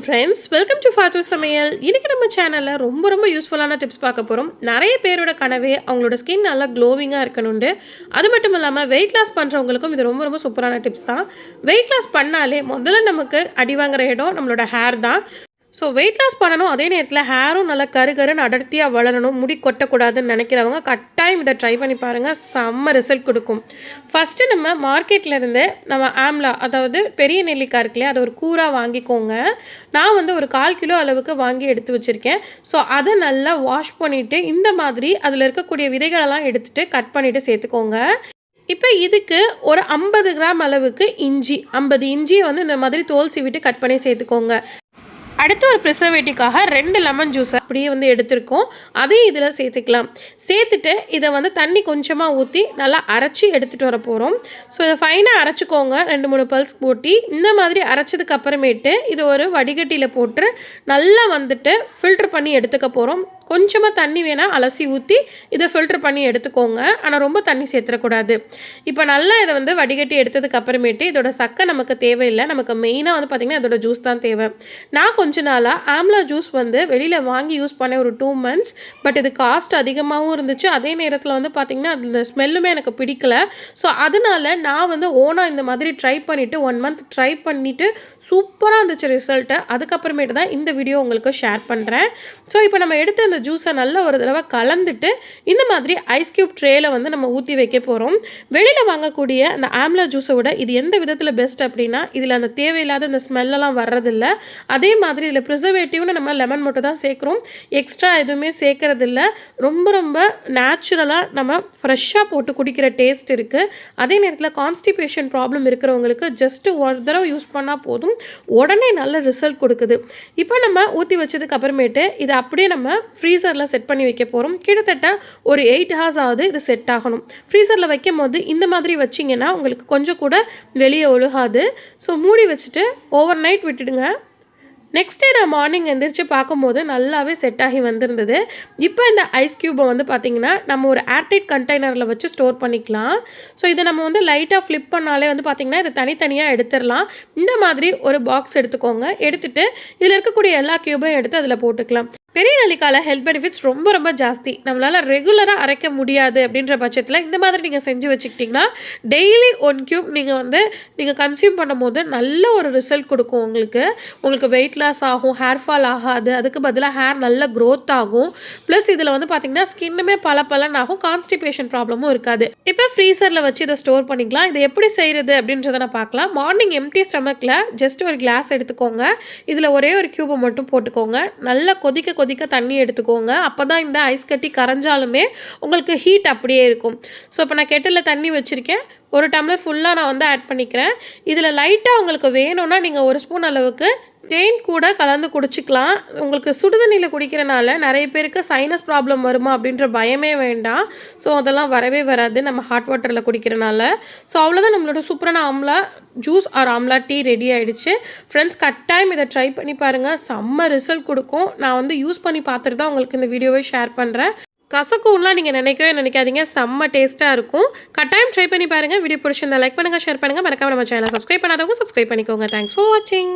வணக்கம் friends welcome to ஃபாத்தூர் சமையல் இன்றைக்கி நம்ம சேனலில் ரொம்ப ரொம்ப யூஸ்ஃபுல்லான டிப்ஸ் பார்க்க போகிறோம் நிறைய பேரோட கனவே அவங்களோட ஸ்கின் நல்லா க்ளோவிங்காக இருக்கணுண்டு அது மட்டும் இல்லாமல் வெயிட் லாஸ் பண்ணுறவங்களுக்கும் இது ரொம்ப ரொம்ப சூப்பரான டிப்ஸ் தான். வெயிட் லாஸ் பண்ணாலே முதல்ல நமக்கு அடி வாங்குற இடம் நம்மளோட ஹேர் தான். ஸோ வெயிட் லாஸ் பண்ணணும். அதே நேரத்தில் ஹேரும் நல்லா கரு கருன்னு அடர்த்தியாக வளரணும். முடி கொட்டக்கூடாதுன்னு நினைக்கிறவங்க கட்டாயம் இதை ட்ரை பண்ணி பாருங்கள் செம்ம ரிசல்ட் கொடுக்கும். ஃபஸ்ட்டு நம்ம மார்க்கெட்டில் இருந்து நம்ம ஆம்லா அதாவது பெரிய நெல்லிக்காய் இருக்கு இல்லையா அதை ஒரு கூராக வாங்கிக்கோங்க. நான் வந்து ஒரு கால் கிலோ அளவுக்கு வாங்கி எடுத்து வச்சுருக்கேன். ஸோ அதை நல்லா வாஷ் பண்ணிவிட்டு இந்த மாதிரி அதில் இருக்கக்கூடிய விதைகளெல்லாம் எடுத்துகிட்டு கட் பண்ணிவிட்டு சேர்த்துக்கோங்க. இப்போ இதுக்கு ஒரு ஐம்பது கிராம் அளவுக்கு இஞ்சி ஐம்பது இஞ்சியை வந்து இந்த மாதிரி தோல் சீவிட்டு கட் பண்ணி சேர்த்துக்கோங்க. அடுத்து ஒரு ப்ரிசர்வேட்டிவ்காக ரெண்டு லெமன் ஜூஸை அப்படியே வந்து எடுத்திருக்கோம். அதையும் இதில் சேர்த்துக்கலாம். சேர்த்துட்டு இதை வந்து தண்ணி கொஞ்சமாக ஊற்றி நல்லா அரைச்சி எடுத்துகிட்டு வர போகிறோம் ஸோ இதை ஃபைனாக அரைச்சிக்கோங்க. ரெண்டு மூணு பல்ஸ் போட்டி. இந்த மாதிரி அரைச்சதுக்கு அப்புறமேட்டு இதை ஒரு வடிகட்டியில் போட்டு நல்லா வந்துட்டு ஃபில்டர் பண்ணி எடுத்துக்க போகிறோம் கொஞ்சமாக தண்ணி வேணால் அலசி ஊற்றி இதை ஃபில்டர் பண்ணி எடுத்துக்கோங்க. ஆனால் ரொம்ப தண்ணி சேர்த்துடக்கூடாது. இப்போ நல்லா இதை வந்து வடிகட்டி எடுத்ததுக்கு அப்புறமேட்டு இதோட சக்கை நமக்கு தேவையில்லை. நமக்கு மெயினாக வந்து பார்த்திங்கன்னா இதோட ஜூஸ் தான் தேவை. நான் கொஞ்ச நாளாக ஆம்லா ஜூஸ் வந்து வெளியில் வாங்கி யூஸ் பண்ணேன் ஒரு டூ மந்த்ஸ் பட் இது காஸ்ட் அதிகமாகவும் இருந்துச்சு. அதே நேரத்தில் வந்து பார்த்திங்கன்னா அந்த ஸ்மெல்லுமே எனக்கு பிடிக்கல. ஸோ அதனால நான் வந்து ஓனாக இந்த மாதிரி ட்ரை பண்ணிவிட்டு ஒன் மந்த் ட்ரை பண்ணிவிட்டு சூப்பராக இருந்துச்சு ரிசல்ட்டு அதுக்கப்புறமேட்டு தான் இந்த வீடியோ உங்களுக்கு ஷேர் பண்ணுறேன் ஸோ இப்போ நம்ம எடுத்த அந்த ஜூஸை நல்ல ஒரு தடவை கலந்துட்டு இந்த மாதிரி ஐஸ் க்யூப் ட்ரேயில் வந்து நம்ம ஊற்றி வைக்க போகிறோம் வெளியில் வாங்கக்கூடிய அந்த ஆம்லா ஜூஸை விட இது எந்த விதத்தில் பெஸ்ட் அப்படின்னா இதில் அந்த தேவையில்லாத அந்த ஸ்மெல்லெல்லாம் வர்றதில்ல. அதே மாதிரி இதில் ப்ரிசர்வேட்டிவ்னு நம்ம லெமன் மட்டும் தான் சேர்க்குறோம். எக்ஸ்ட்ரா எதுவுமே சேர்க்கறதில்ல. ரொம்ப ரொம்ப நேச்சுரலாக நம்ம ஃப்ரெஷ்ஷாக போட்டு குடிக்கிற டேஸ்ட் இருக்குது அதே நேரத்தில் கான்ஸ்டிபேஷன் ப்ராப்ளம் இருக்கிறவங்களுக்கு ஜஸ்ட்டு ஒரு தடவை யூஸ் பண்ணால் போதும். உடனே நல்ல ரிசல்ட் கொடுக்குது. இப்போ நம்ம ஊற்றி வச்சதுக்கு அப்புறமேட்டு இதை அப்படியே நம்ம ஃப்ரீசரில் செட் பண்ணி வைக்க போகிறோம் கிட்டத்தட்ட ஒரு எயிட் ஹவர்ஸ் ஆகுது இது செட் ஆகணும். ஃப்ரீசரில் வைக்கும் போது இந்த மாதிரி வச்சிங்கன்னா உங்களுக்கு கொஞ்சம் கூட வெளியே ஒழுகாது. ஸோ மூடி வச்சுட்டு ஓவர் நைட் விட்டுடுங்க. நெக்ஸ்ட் டே நான் மார்னிங் எந்திரிச்சு பார்க்கும்போது நல்லாவே செட் ஆகி வந்திருந்தது. இப்போ இந்த ஐஸ் க்யூபை வந்து பார்த்திங்கன்னா நம்ம ஒரு ஏர்டைட் கண்டெய்னரில் வச்சு ஸ்டோர் பண்ணிக்கலாம். ஸோ இதை நம்ம வந்து லைட்டாக ஃப்ளிப் பண்ணாலே வந்து பார்த்திங்கன்னா இதை தனித்தனியாக எடுத்துடலாம். இந்த மாதிரி ஒரு பாக்ஸ் எடுத்துக்கோங்க. எடுத்துகிட்டு இதில் இருக்கக்கூடிய எல்லா க்யூபையும் எடுத்து அதில் போட்டுக்கலாம். பெரிய நெல்லிக்காயில் ஹெல்த் பெனிஃபிட்ஸ் ரொம்ப ரொம்ப ஜாஸ்தி. நம்மளால் ரெகுலராக அரைக்க முடியாது அப்படின்ற பட்சத்தில் இந்த மாதிரி நீங்கள் செஞ்சு வச்சுக்கிட்டிங்கன்னா டெய்லி ஒன் க்யூப் நீங்கள் வந்து நீங்கள் கன்சியூம் பண்ணும்போது நல்ல ஒரு ரிசல்ட் கொடுக்கும் உங்களுக்கு. உங்களுக்கு வெயிட் லாஸ் ஆகும் ஹேர் ஃபால் ஆகாது அதுக்கு பதிலாக ஹேர் நல்ல க்ரோத் ஆகும். ப்ளஸ் இதில் வந்து பார்த்திங்கன்னா ஸ்கின்னுமே பல பலன் ஆகும் கான்ஸ்டிபேஷன் ப்ராப்ளமும் இருக்காது. இப்போ ஃப்ரீசரில் வச்சு இதை ஸ்டோர் பண்ணிக்கலாம். இதை எப்படி செய்கிறது அப்படின்றத நான் பார்க்கலாம். மார்னிங் எம்டி ஸ்டமக்கில் ஜஸ்ட் ஒரு கிளாஸ் எடுத்துக்கோங்க. இதில் ஒரே ஒரு க்யூபை மட்டும் போட்டுக்கோங்க. நல்லா கொதிக்க கொதிக்க தண்ணி எடுத்துக்கோங்க. அப்போ தான் இந்த ஐஸ் கட்டி கரைஞ்சாலுமே உங்களுக்கு ஹீட் அப்படியே இருக்கும். ஸோ இப்போ நான் கெட்டில் தண்ணி வச்சுருக்கேன். ஒரு டம்ளர் ஃபுல்லாக நான் வந்து ஆட் பண்ணிக்கிறேன். இதில் லைட்டாக உங்களுக்கு வேணும்னா நீங்கள் ஒரு ஸ்பூன் அளவுக்கு தேன் கூட கலந்து குடிச்சிக்கலாம். உங்களுக்கு சுடுதண்ணியில் குடிக்கிறனால நிறைய பேருக்கு சைனஸ் ப்ராப்ளம் வருமா அப்படின்ற பயமே வேண்டாம். ஸோ அதெல்லாம் வரவே வராது. நம்ம ஹாட் வாட்டரில் குடிக்கிறனால. ஸோ அவ்வளோதான் நம்மளோட சூப்பரான amla juice or amla tea ready ஆகிடுச்சு ஃப்ரெண்ட்ஸ் கட்டாயம் இதை ட்ரை பண்ணி பாருங்கள் செம்ம ரிசல்ட் கொடுக்கும். நான் வந்து யூஸ் பண்ணி பார்த்துட்டு தான் உங்களுக்கு இந்த வீடியோவை ஷேர் பண்ணுறேன் கசக்கும்லாம் நீங்கள் நினைக்கவே நினைக்காதீங்க. செம்ம டேஸ்ட்டாக இருக்கும். கட்டாயம் ட்ரை பண்ணி பாருங்கள் வீடியோ பிடிச்சிருந்தா லைக் பண்ணுங்கள் ஷேர் பண்ணுங்கள் மறக்காம நம்ம சேனல் சப்ஸ்கிரைப் பண்ணாதவங்க சப்ஸ்கிரைப் பண்ணிக்கோங்க. தேங்க்ஸ் ஃபார் வாட்சிங்